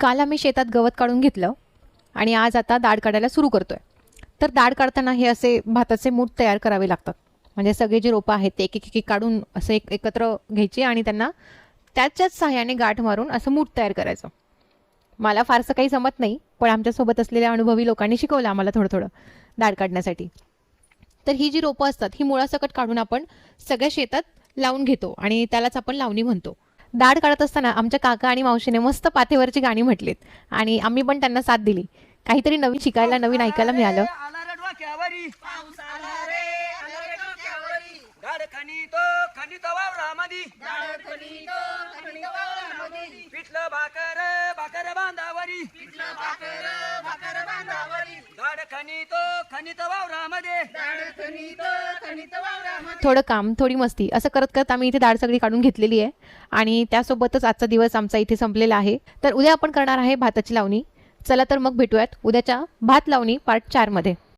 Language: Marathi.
काल आम्ही शेतात गवत काढून घेतलं आणि आज आता दाढ काढायला सुरू करतोय. तर दाढ काढताना हे असे भाताचे मूठ तयार करावे लागतात. म्हणजे सगळे जे रोपं आहेत ते एक एक काढून असं एक एकत्र घ्यायचे आणि त्यांना त्याच्याच सहाय्याने गाठ मारून असं मूठ तयार करायचं. मला फारसं काही जमत नाही पण आमच्यासोबत असलेल्या अनुभवी लोकांनी शिकवलं आम्हाला थोडं थोडं दाढ काढण्यासाठी. तर ही जी रोपं असतात ही मुळासकट काढून आपण सगळ्या शेतात लावून घेतो आणि त्यालाच आपण लावणी म्हणतो. दाढ काढत असताना आमच्या काका आणि मावशीने मस्त पाथेवरची गाणी म्हटलीत. आणि आम्ही पण त्यांना साथ दिली. काहीतरी नवीन शिकायला नवीन ऐकायला मिळालं. खनित वावरामध्ये. थोडं काम थोडी मस्ती असं करत करत आम्ही इथे दाढ सगळी काढून घेतलेली आहे. आणि त्यासोबतच आजचा दिवस आमचा इथे संपलेला आहे. तर उद्या आपण करणार आहे भाताची लावणी. चला तर मग भेटूयात उद्याच्या भात लावणी पार्ट चारमध्ये.